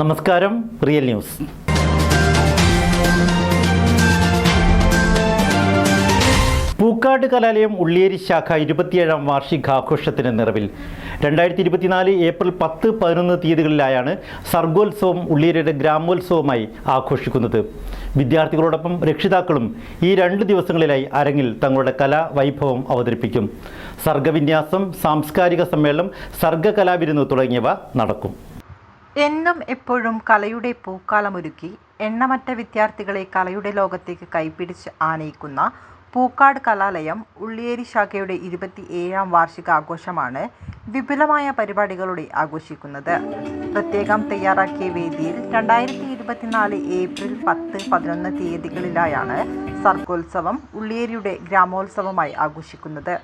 നമസ്കാരം real news. Pookkad കലാലയം ഉള്ളിയേരി ശാഖ ഇരുപത്തിയേഴാം വാർഷികാഘോഷത്തിന് നിറവിൽ. രണ്ടായിരത്തി ഇരുപത്തിനാല് ഏപ്രിൽ പത്ത് പതിനൊന്ന് തീയതികളിലായാണ് സർഗോത്സവം ഉള്ളിയേരിയുടെ ഗ്രാമോത്സവമായി ആഘോഷിക്കുന്നത്. വിദ്യാർത്ഥികളോടൊപ്പം രക്ഷിതാക്കളും ഈ രണ്ട് ദിവസങ്ങളിലായി അരങ്ങിൽ തങ്ങളുടെ കലാ വൈഭവം അവതരിപ്പിക്കും. സർഗവിന്യാസം സാംസ്കാരിക സമ്മേളനം സർഗകലാവിരുന്ന് തുടങ്ങിയവ നടക്കും. എന്നും എപ്പോഴും കലയുടെ പൂക്കാലമൊരുക്കി എണ്ണമറ്റ വിദ്യാർത്ഥികളെ കലയുടെ ലോകത്തേക്ക് കൈപിടിച്ച് ആനയിക്കുന്ന പൂക്കാട് കലാലയം ഉള്ളിയേരി ശാഖയുടെ ഇരുപത്തി ഏഴാം വാർഷികാഘോഷമാണ് വിപുലമായ പരിപാടികളോടെ ആഘോഷിക്കുന്നത്. പ്രത്യേകം തയ്യാറാക്കിയ വേദിയിൽ രണ്ടായിരത്തി ഇരുപത്തിനാല് ഏപ്രിൽ പത്ത് പതിനൊന്ന് തീയതികളിലായാണ് സർഗോത്സവം ഉള്ളിയേരിയുടെ ഗ്രാമോത്സവമായി ആഘോഷിക്കുന്നത്.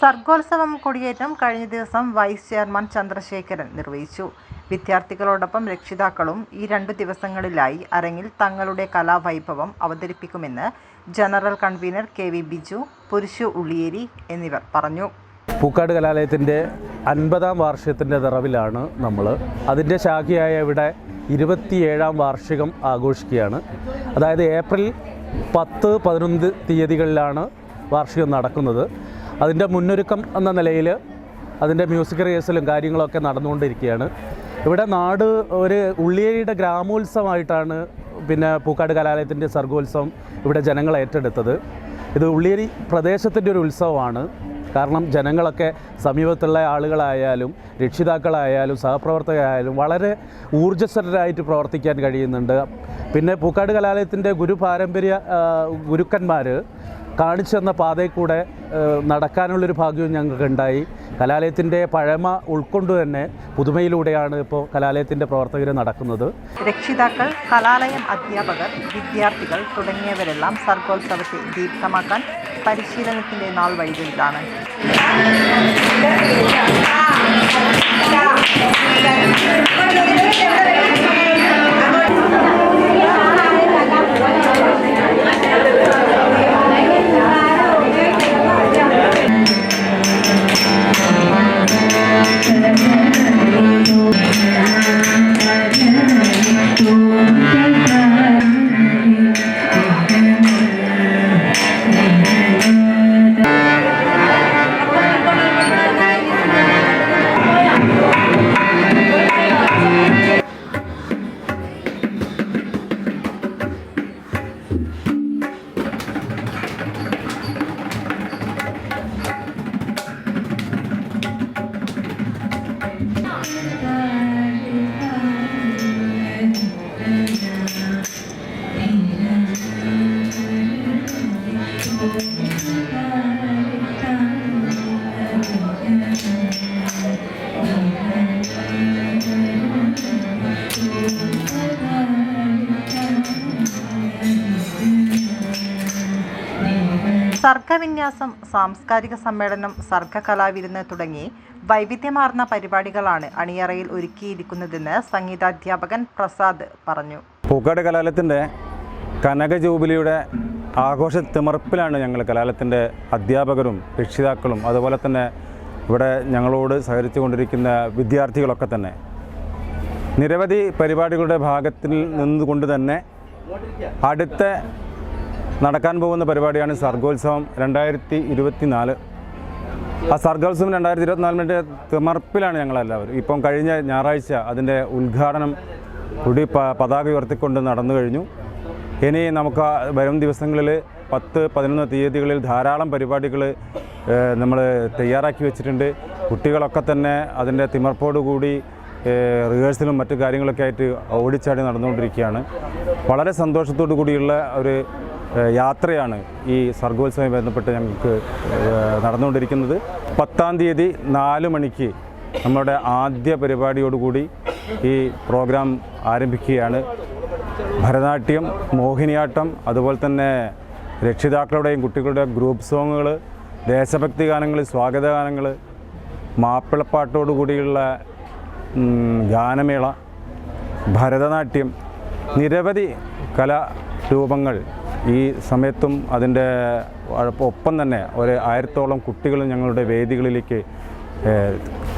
സർഗോത്സവം കൊടിയേറ്റം കഴിഞ്ഞ ദിവസം വൈസ് ചെയർമാൻ ചന്ദ്രശേഖരൻ നിർവഹിച്ചു. വിദ്യാർത്ഥികളോടൊപ്പം രക്ഷിതാക്കളും ഈ രണ്ടു ദിവസങ്ങളിലായി അരങ്ങിൽ തങ്ങളുടെ കലാവൈഭവം അവതരിപ്പിക്കുമെന്ന് general convener K V Biju Purushu Ulliyeri എന്നിവർ പറഞ്ഞു. പൂക്കാട് കലാലയത്തിന്റെ അൻപതാം വാർഷികത്തിന്റെ നിറവിലാണ് നമ്മൾ. അതിന്റെ ശാഖയായ ഇവിടെ ഇരുപത്തിയേഴാം വാർഷികം ആഘോഷിക്കുകയാണ്. അതായത് ഏപ്രിൽ പത്ത് പതിനൊന്ന് തീയതികളിലാണ് വാർഷികം നടക്കുന്നത്. അതിന്റെ മുന്നൊരുക്കം എന്ന നിലയിൽ അതിന്റെ മ്യൂസിക് റിഹേഴ്സലും കാര്യങ്ങളൊക്കെ നടന്നുകൊണ്ടിരിക്കുകയാണ്. ഇവിടെ നാട് ഒരു ഉള്ളിയേരിയുടെ ഗ്രാമോത്സവമായിട്ടാണ് പിന്നെ പൂക്കാട് കലാലയത്തിന്റെ സർഗോത്സവം ഇവിടെ ജനങ്ങൾ ഏറ്റെടുത്തത്. ഇത് ഉള്ളിയേരി പ്രദേശത്തിന്റെ ഒരു ഉത്സവമാണ്. കാരണം ജനങ്ങളൊക്കെ സമീപത്തുള്ള ആളുകളായാലും രക്ഷിതാക്കളായാലും സഹപ്രവർത്തകരായാലും വളരെ ഊർജസ്വലരായിട്ട് പ്രവർത്തിക്കാൻ കഴിയുന്നുണ്ട്. പിന്നെ പൂക്കാട് കലാലയത്തിന്റെ ഗുരുപാരമ്പര്യ ഗുരുക്കന്മാർ കാണിച്ചു തന്ന പാതയിൽ കൂടെ നടക്കാനുള്ളൊരു ഭാഗ്യവും ഞങ്ങൾക്ക് ഉണ്ടായി. കലാലയത്തിന്റെ പഴമ ഉൾക്കൊണ്ട് തന്നെ പുതുമയിലൂടെയാണ് ഇപ്പോൾ കലാലയത്തിന്റെ പ്രവർത്തകർ നടക്കുന്നത്. രക്ഷിതാക്കൾ കലാലയം അധ്യാപകർ വിദ്യാർത്ഥികൾ തുടങ്ങിയവരെല്ലാം സർഗോത്സവത്തെ ദീപ്തമാക്കാൻ പരിശീലനത്തിന്റെ നാൾ വഴികളിലാണ് Música സർഗവിന്യാസം സാംസ്കാരിക സമ്മേളനം സർഗകലാവിരുന്ന് തുടങ്ങി വൈവിധ്യമാർന്ന പരിപാടികളാണ് അണിയറയിൽ ഒരുക്കിയിരിക്കുന്നതെന്ന് സംഗീതാധ്യാപകൻ പ്രസാദ് പറഞ്ഞു. പൂക്കാട് കലാലയത്തിന്റെ കനക ജൂബിലിയുടെ ആഘോഷ തിമർപ്പിലാണ് ഞങ്ങൾ കലാലയത്തിന്റെ അധ്യാപകരും രക്ഷിതാക്കളും അതുപോലെ തന്നെ ഇവിടെ ഞങ്ങളോട് സഹകരിച്ചു കൊണ്ടിരിക്കുന്ന വിദ്യാർത്ഥികളൊക്കെ തന്നെ. നിരവധി പരിപാടികളുടെ ഭാഗത്തിൽ നിന്നുകൊണ്ട് തന്നെ അടുത്ത നടക്കാൻ പോകുന്ന പരിപാടിയാണ് സർഗോത്സവം രണ്ടായിരത്തി ഇരുപത്തി നാല് ആ സർഗോത്സവം രണ്ടായിരത്തി ഇരുപത്തിനാലിന്റെ തിമർപ്പിലാണ് ഞങ്ങളെല്ലാവരും. ഇപ്പം കഴിഞ്ഞ ഞായറാഴ്ച അതിന്റെ ഉദ്ഘാടനം കൂടി പതാക ഉയർത്തിക്കൊണ്ട് നടന്നു കഴിഞ്ഞു. ഇനി നമുക്ക് വരും ദിവസങ്ങളിൽ പത്ത് പതിനൊന്ന് തീയതികളിൽ ധാരാളം പരിപാടികൾ നമ്മൾ തയ്യാറാക്കി വെച്ചിട്ടുണ്ട്. കുട്ടികളൊക്കെ തന്നെ അതിന്റെ തിമർപ്പോടു കൂടി റിഹേഴ്സലും മറ്റു കാര്യങ്ങളൊക്കെ ആയിട്ട് ഓടിച്ചാടി നടന്നുകൊണ്ടിരിക്കുകയാണ്. വളരെ സന്തോഷത്തോടു കൂടിയുള്ള ഒരു യാത്രയാണ് ഈ സർഗോത്സവമായി ബന്ധപ്പെട്ട് ഞങ്ങൾക്ക് നടന്നുകൊണ്ടിരിക്കുന്നത്. പത്താം തീയതി നാല് മണിക്ക് നമ്മുടെ ആദ്യ പരിപാടിയോടുകൂടി ഈ പ്രോഗ്രാം ആരംഭിക്കുകയാണ്. ഭരതനാട്യം മോഹിനിയാട്ടം അതുപോലെ തന്നെ രക്ഷിതാക്കളുടെയും കുട്ടികളുടെയും ഗ്രൂപ്പ് സോങ്ങുകൾ ദേശഭക്തി ഗാനങ്ങൾ സ്വാഗത ഗാനങ്ങൾ മാപ്പിളപ്പാട്ടോടുകൂടിയുള്ള ഗാനമേള ഭരതനാട്യം നിരവധി കലാരൂപങ്ങൾ ഈ സമയത്തും അതിന്റെ ഒപ്പം തന്നെ ഒരു ആയിരത്തോളം കുട്ടികൾ ഞങ്ങളുടെ വേദികളിലേക്ക്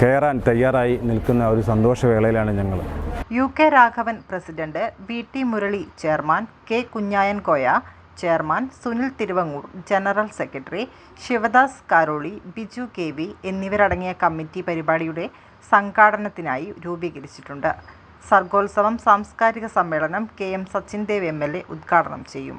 കയറാൻ തയ്യാറായി നിൽക്കുന്ന ഒരു സന്തോഷവേളയിലാണ് ഞങ്ങൾ. U K Raghavan president V T Muralee chairman K Kunhayan Koya chairman Sunil Thiruvangoor general secretary Sivadas Karoli Biju K V എന്നിവരടങ്ങിയ കമ്മിറ്റി പരിപാടിയുടെ സംഘാടനത്തിനായി രൂപീകരിച്ചിട്ടുണ്ട്. സർഗോത്സവം സാംസ്കാരിക സമ്മേളനം K M Sachin Dev M L A ഉദ്ഘാടനം ചെയ്യും.